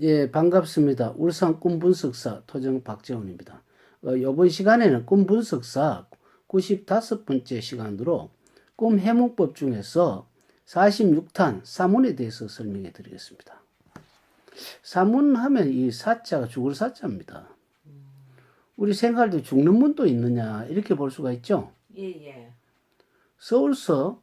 예, 반갑습니다. 울산 꿈분석사 토정 박재훈입니다. 어, 이번 시간에는 꿈분석사 95번째 시간으로 꿈 해몽법 중에서 46탄 사문에 대해서 설명해 드리겠습니다. 사문 하면 이 사자가 죽을 사자입니다. 우리 생활도 죽는 문도 있느냐 이렇게 볼 수가 있죠. 예, 예. 서울서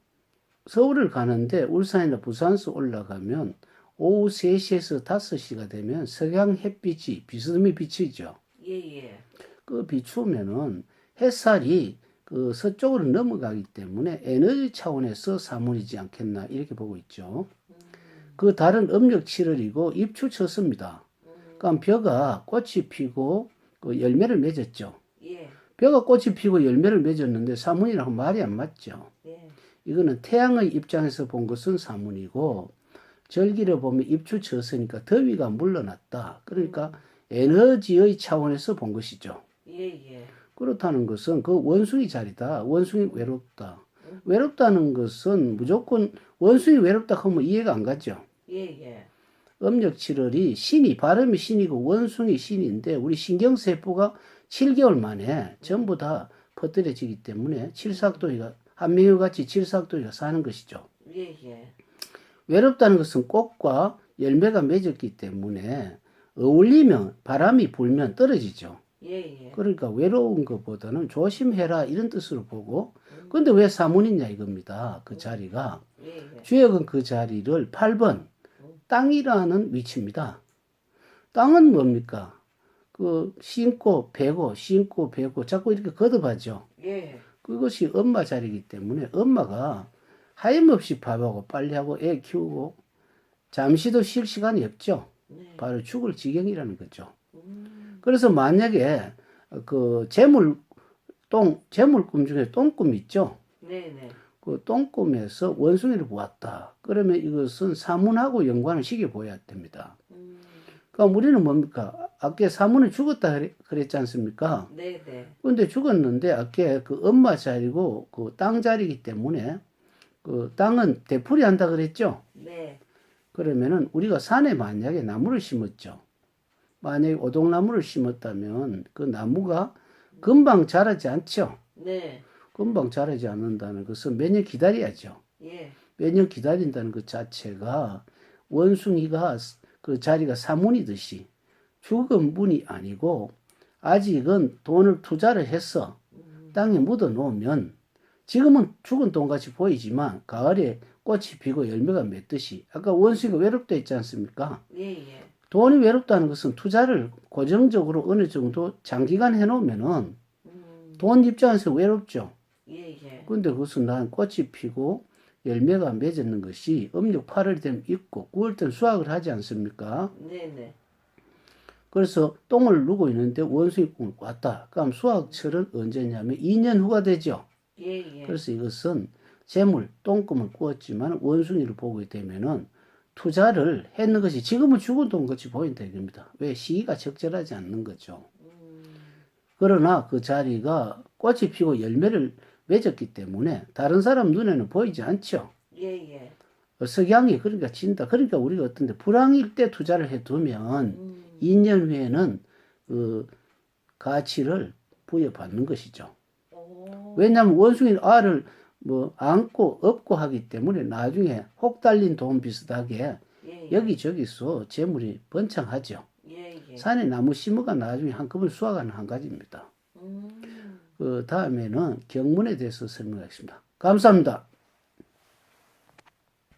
서울을 가는데 울산이나 부산서 올라가면 오후 3시에서 5시가 되면 석양 햇빛이 비스듬히 비치죠. 예, 예. 그 비추면은 햇살이 그 서쪽으로 넘어가기 때문에 에너지 차원에서 사문이지 않겠나 이렇게 보고 있죠. 그 달은 음력 7월이고 입추쳤습니다. 그러니까 벼가 꽃이 피고 그 열매를 맺었죠. 예. 벼가 꽃이 피고 열매를 맺었는데 사문이라고 말이 안 맞죠. 예. 이거는 태양의 입장에서 본 것은 사문이고 절기를 보면 입추 쳤으니까 더위가 물러났다. 그러니까 에너지의 차원에서 본 것이죠. 예, 예. 그렇다는 것은 그 원숭이 자리다. 원숭이 외롭다. 외롭다는 것은 무조건 원숭이 외롭다 하면 이해가 안 가죠. 예, 예. 음력 7월이 신이 발음이 신이고 원숭이 신인데 우리 신경세포가 7개월 만에 전부 다 퍼뜨려지기 때문에 칠삭도이가 한명과 같이 칠삭도이가 사는 것이죠. 예, 예. 외롭다는 것은 꽃과 열매가 맺었기 때문에 어울리면 바람이 불면 떨어지죠. 예, 예. 그러니까 외로운 것보다는 조심해라 이런 뜻으로 보고 근데 왜 사문이냐 이겁니다. 그 자리가 예, 예. 주역은 그 자리를 8번 땅이라는 위치입니다. 땅은 뭡니까? 그 신고 베고 신고 베고 자꾸 이렇게 거듭하죠. 예. 그것이 엄마 자리이기 때문에 엄마가 하염없이 밥하고 빨리 하고 애 키우고 잠시도 쉴 시간이 없죠. 네. 바로 죽을 지경이라는 거죠. 음. 그래서 만약에 그 재물 똥 재물 꿈 중에 똥꿈 있죠. 네, 네. 그 똥꿈에서 원숭이를 보았다. 그러면 이것은 사문하고 연관을 시켜 보여야 됩니다. 음. 그러니까 우리는 뭡니까? 아까 사문은 죽었다 그랬지 않습니까? 네, 네. 근데 죽었는데 아까 그 엄마 자리고 그 땅 자리이기 때문에 그 땅은 되풀이 한다 그랬죠? 네. 그러면은 우리가 산에 만약에 나무를 심었죠. 만약에 오동나무를 심었다면 그 나무가 금방 자라지 않죠. 네. 금방 자라지 않는다는 것은 몇 년 기다려야죠. 예. 몇 년 기다린다는 것 자체가 원숭이가 그 자리가 사문이듯이 죽은 분이 아니고 아직은 돈을 투자를 해서 땅에 묻어 놓으면 지금은 죽은 돈같이 보이지만 가을에 꽃이 피고 열매가 맺듯이 아까 원숭이가 외롭다 했지 않습니까? 예, 예. 돈이 외롭다는 것은 투자를 고정적으로 어느 정도 장기간 해놓으면은 음. 돈 입장에서 외롭죠. 예, 예. 근데 그것은 난 꽃이 피고 열매가 맺는 것이 음력 8월 되면 있고 9월 되면 수확을 하지 않습니까? 네, 네. 그래서 똥을 누고 있는데 원숭이 꿈을 꿨다. 그럼 수확철은 언제냐면 2년 후가 되죠. 예, 예. 그래서 이것은 재물, 똥꿈을 꾸었지만 원숭이를 보게 되면은 투자를 했는 것이 지금은 죽은 돈 같이 보인다 이겁니다. 왜 시기가 적절하지 않는 거죠. 음. 그러나 그 자리가 꽃이 피고 열매를 맺었기 때문에 다른 사람 눈에는 보이지 않죠. 예, 예. 석양이 그러니까 진다. 그러니까 우리가 어떤데 불황일 때 투자를 해두면 음. 2년 후에는 그 가치를 부여받는 것이죠. 오. 왜냐하면 원숭이는 알을 뭐 안고 업고 하기 때문에 나중에 혹 달린 돈 비슷하게 예, 예. 여기저기서 재물이 번창하죠. 예, 예. 산에 나무 심어가 나중에 한꺼번에 수확하는 한 가지입니다. 음. 그 다음에는 경문에 대해서 설명하겠습니다. 감사합니다.